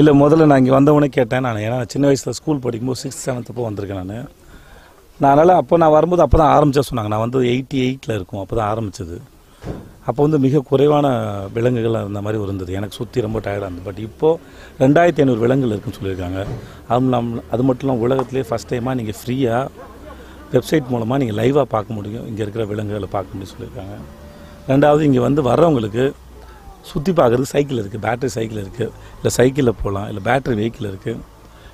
இல்லை முதல்ல நான் இங்கே வந்தவொடனே கேட்டேன் நான். ஏன்னா சின்ன வயசில் ஸ்கூல் படிக்கும்போது சிக்ஸ்த் செவன்த்தப்போ வந்திருக்கேன் நான். நான் அதனால் அப்போ நான் வரும்போது அப்போ தான் ஆரம்பித்தா சொன்னாங்க. நான் வந்து எயிட்டி எயிட்டில் இருக்கும். அப்போ தான் ஆரம்பித்தது அப்போ வந்து மிக குறைவான விலங்குகள் அந்த மாதிரி இருந்தது. எனக்கு சுற்றி ரொம்ப டயர்டாக இருந்தது. பட் இப்போது ரெண்டாயிரத்தி ஐநூறு விலங்குகள் இருக்குன்னு சொல்லியிருக்காங்க. அதுவும் நம் அது மட்டும் இல்லாமல் உலகத்துலேயே ஃபஸ்ட் டைமாக நீங்கள் ஃப்ரீயாக வெப்சைட் மூலமாக நீங்கள் லைவாக பார்க்க முடியும். இங்கே இருக்கிற விலங்குகளை பார்க்க முடியும் சொல்லியிருக்காங்க. ரெண்டாவது இங்கே வந்து வர்றவங்களுக்கு சுற்றி பார்க்குறதுக்கு சைக்கிள் இருக்குது பேட்டரி சைக்கிள் இருக்குது இல்லை சைக்கிளில் போகலாம் இல்லை பேட்டரி வெஹிக்கிள் இருக்குது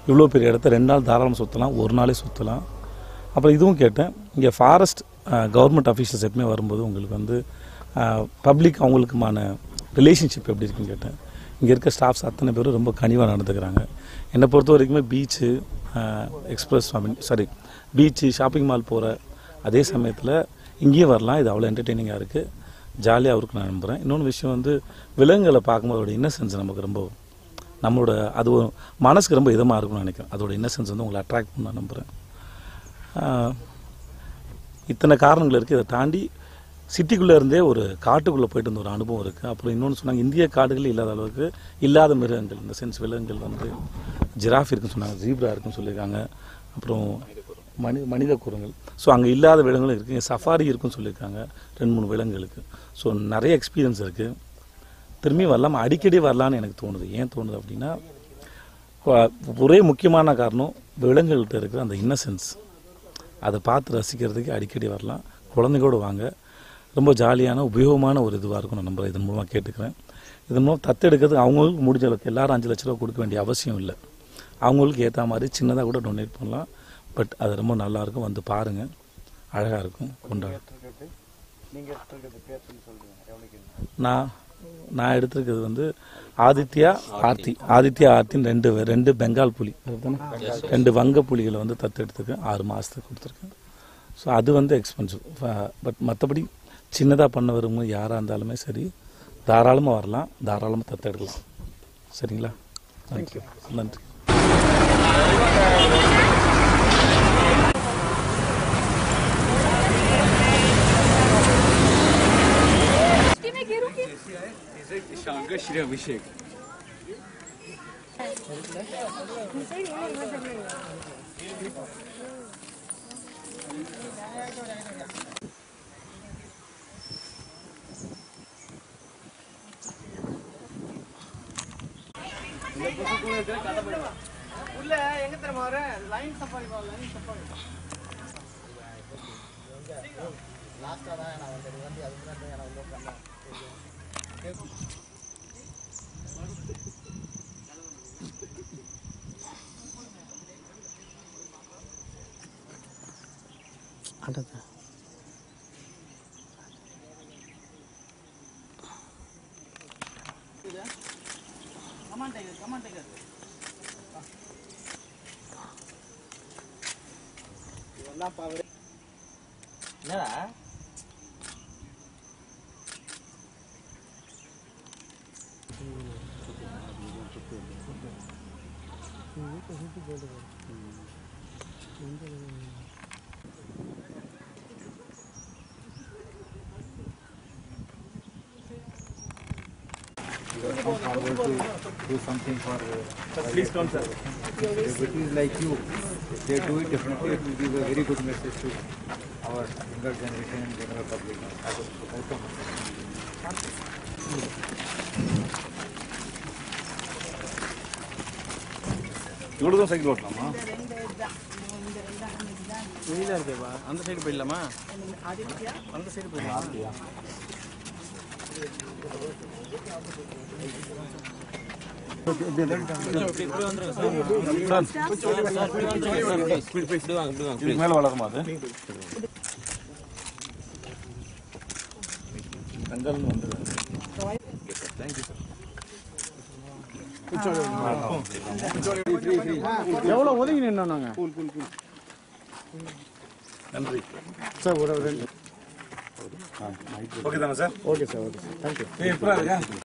இவ்வளோ பெரிய இடத்த ரெண்டு நாள் தாராளம் சுற்றலாம் ஒரு நாளே சுற்றலாம் அப்புறம் இதுவும் கேட்டேன். இங்கே ஃபாரஸ்ட் கவர்மெண்ட் அஃபீஷியல்ஸ் எப்பவுமே வரும்போது உங்களுக்கு வந்து பப்ளிக் அவங்களுக்குமான ரிலேஷன்ஷிப் எப்படி இருக்குன்னு கேட்டேன். இங்கே இருக்க ஸ்டாஃப்ஸ் அத்தனை பேரும் ரொம்ப கனிவாக நடந்துக்கிறாங்க. என்னை பொறுத்த வரைக்குமே beach express sorry beach shopping mall போகிற அதே சமயத்தில் இங்கேயும் வரலாம். இது அவ்வளோ என்டர்டெய்னிங்காக இருக்குது ஜாலியாக இருக்கு நான் நம்புகிறேன் இன்னொன்று விஷயம் வந்து விலங்குகளை பார்க்கும்போது அதோட இன்னசென்ஸ் நமக்கு ரொம்ப நம்மளோட அது மனசுக்கு ரொம்ப இதமாக இருக்கும்னு நினைக்கிறேன். அதோட இன்னசென்ஸ் வந்து உங்களை அட்ராக்ட் பண்ண நான் நம்புகிறேன் இத்தனை காரணங்கள் இருக்குது இதை தாண்டி சிட்டிக்குள்ளே இருந்தே ஒரு காட்டுக்குள்ளே போயிட்டு வந்த ஒரு அனுபவம் இருக்குது அப்புறம் இன்னொன்று சொன்னாங்க இந்திய காடுகள் இல்லாத அளவுக்கு இல்லாத மிருகங்கள் இந்த சென்ஸ் விலங்குகள் வந்து ஜிராஃப் இருக்குன்னு சொன்னாங்க ஜீப்ரா இருக்குன்னு சொல்லியிருக்காங்க. அப்புறம் மனி மனித குரங்கள். ஸோ அங்கே இல்லாத விலங்குகளும் இருக்குது சஃபாரி இருக்குன்னு சொல்லியிருக்காங்க. ரெண்டு மூணு விலங்குகளுக்கு. ஸோ நிறைய எக்ஸ்பீரியன்ஸ் இருக்குது திரும்பி வரலாம். அடிக்கடி வரலான்னு எனக்கு தோணுது. ஏன் தோணுது அப்படின்னா ஒரே முக்கியமான காரணம் விலங்குகள்கிட்ட இருக்கிற அந்த இன்னசென்ஸ் அதை பார்த்து ரசிக்கிறதுக்கு அடிக்கடி வரலாம். குழந்தைகளோடு வாங்க. ரொம்ப ஜாலியான உபயோகமான ஒரு இதுவாக இருக்கும் நான் நம்புகிறேன் இதன் மூலமாக கேட்டுக்கிறேன். இதன் மூலம் தத்தெடுக்கிறதுக்கு அவங்களுக்கு முடிஞ்ச அளவுக்கு. எல்லாரும் அஞ்சு லட்ச ரூபா கொடுக்க வேண்டிய அவசியம் இல்லை. அவங்களுக்கு ஏற்ற மாதிரி சின்னதாக கூட டொனேட் பண்ணலாம். பட் அது ரொம்ப நல்லா இருக்கும் வந்து பாருங்கள் அழகாக இருக்கும். கொண்டாடு. நீங்க எடுத்துருக்கிறது பேர் சொல்லி சொல்றீங்க. எவ்வளோக்கு நான் நான் எடுத்திருக்கிறது வந்து ஆதித்யா ஆர்த்தி. ஆதித்யா ஆர்த்தின்னு ரெண்டு ரெண்டு பெங்கால் புலி? ரெண்டு வங்க புலிகளை வந்து தத்தெடுத்துருக்கேன் ஆறு மாதத்துக்கு கொடுத்துருக்கேன். ஸோ அது வந்து எக்ஸ்பென்சிவ் பட் மற்றபடி சின்னதாக பண்ண வரும்போது யாராக இருந்தாலுமே சரி தாராளமாக வரலாம். தாராளமாக தத்தெடுக்கலாம் சரிங்களா? தேங்க்யூ நன்றி. ஸ்ரீ அபிஷேக் உள்ள எங்க தெரியுமா வர லைன் சப்பாரி லைன் சப்பாரி லாஸ்ட்டாக தான் நான் வந்து வந்து அதுக்கு தான் நான் வந்து உட்காந்து safari come on tiger come on tiger இதெல்லாம் பாவரே என்னடா? Do something for uh, Please come, sir. celebrities like you. If they do it, definitely it will give a very good message to our younger generation and general public. Welcome. இவ்வளோ cycle ஓட்டலாமா? வெயிலா இருக்குப்பா அந்த side போயிடலாமா? அந்த side போயிடலாம்? மேலே வளருமா அது? பெங்கால்னு வந்து எவ்வளோ ஒதுங்கி நின்னோம் நாங்க? நன்றி. சார் ஒரு ஓகே தானே sir? Okay sir okay sir. Thank you எப்படி இருக்கா